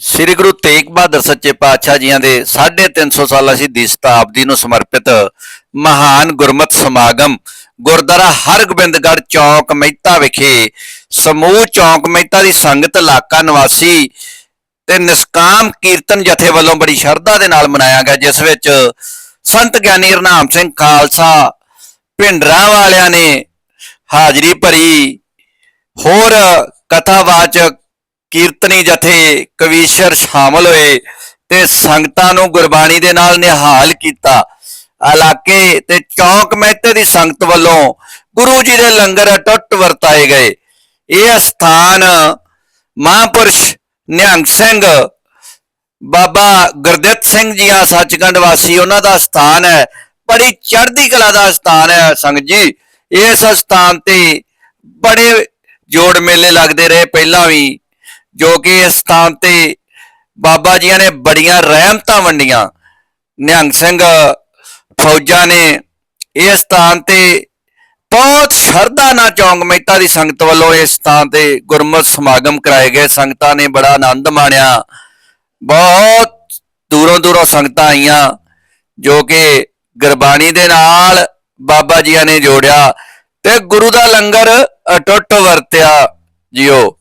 ਸ੍ਰੀ ਗੁਰੂ ਤੇਗ ਬਹਾਦਰ ਸੱਚੇ ਪਾਤਸ਼ਾਹ ਜੀਆਂ ਦੇ 350 ਸਾਲਾਂ ਸ਼ਹੀਦੀ ਸ਼ਤਾਬਦੀ ਨੂੰ ਸਮਰਪਿਤ ਮਹਾਨ ਗੁਰਮਤਿ ਸਮਾਗਮ ਗੁਰਦੁਆਰਾ ਹਰਗੋਬਿੰਦਗੜ੍ਹ ਚੌਕ ਮਹਿਤਾ ਵਿਖੇ, ਸਮੂਹ ਚੌਕ ਮਹਿਤਾ ਦੀ ਸੰਗਤ ਇਲਾਕਾ ਨਿਵਾਸੀ ਤੇ ਨਿਸਕਾਮ ਕੀਰਤਨ ਜਥੇ ਵੱਲੋਂ ਬੜੀ ਸ਼ਰਧਾ ਦੇ ਨਾਲ ਮਨਾਇਆ ਗਿਆ, ਜਿਸ ਵਿੱਚ ਸੰਤ ਗਿਆਨੀ ਰਨਾਮ ਸਿੰਘ ਖਾਲਸਾ ਭਿੰਡਰਾਂ ਵਾਲਿਆਂ ਨੇ ਹਾਜ਼ਰੀ ਭਰੀ, ਹੋਰ ਕਥਾਵਾਚਕ ਕੀਰਤਨੀ ਜਥੇ ਕਵੀਸ਼ਰ ਸ਼ਾਮਲ ਹੋਏ ਤੇ ਸੰਗਤਾਂ ਨੂੰ ਗੁਰਬਾਣੀ ਦੇ ਨਾਲ ਨਿਹਾਲ ਕੀਤਾ। ਇਲਾਕੇ ਤੇ ਚੌਕ ਮਹਿਤੇ ਦੀ ਸੰਗਤ ਵੱਲੋਂ ਗੁਰੂ ਜੀ ਦੇ ਲੰਗਰ ਅਟੁੱਟ ਵਰਤਾਏ ਗਏ। ਇਹ ਸਥਾਨ ਮਹਾਂਪੁਰਸ਼ ਨਿਹੰਗ ਸਿੰਘ, ਬਾਬਾ ਗੁਰਦਿੱਤ ਸਿੰਘ ਜੀਆਂ ਸੱਚਖੰਡ ਵਾਸੀ, ਉਹਨਾਂ ਦਾ ਸਥਾਨ ਹੈ। ਬੜੀ ਚੜ੍ਹਦੀ ਕਲਾ ਦਾ ਸਥਾਨ ਹੈ ਸੰਗਤ ਜੀ। ਇਸ ਸਥਾਨ ਤੇ ਬੜੇ ਜੋੜ ਮੇਲੇ ਲੱਗਦੇ ਰਹੇ। ਪਹਿਲਾਂ ਵੀ ਜੋ ਕਿ ਇਸ ਸਥਾਨ ਤੇ ਬਾਬਾ ਜੀਆਂ ਨੇ ਬੜੀਆਂ ਰਹਿਮਤਾਂ ਵੰਡੀਆਂ। ਨਿਹੰਗ ਸਿੰਘ ਫੌਜਾਂ ਨੇ ਇਸ ਸਥਾਨ ਤੇ ਬਹੁਤ ਸ਼ਰਧਾ ਨਾਲ ਚੌਂਕ ਮਹਿਤਾ ਦੀ ਸੰਗਤ ਵੱਲੋਂ ਇਸ ਸਥਾਨ ਤੇ ਗੁਰਮਤਿ ਸਮਾਗਮ ਕਰਾਏ ਗਏ। ਸੰਗਤਾਂ ਨੇ ਬੜਾ ਆਨੰਦ ਮਾਣਿਆ। ਬਹੁਤ ਦੂਰੋਂ ਦੂਰੋਂ ਸੰਗਤਾਂ ਆਈਆਂ, ਜੋ ਕਿ ਗੁਰਬਾਣੀ ਦੇ ਨਾਲ ਬਾਬਾ ਜੀਆਂ ਨੇ ਜੋੜਿਆ ਤੇ ਗੁਰੂ ਦਾ ਲੰਗਰ ਅਟੁੱਟ ਵਰਤਿਆ। ਜਿਓ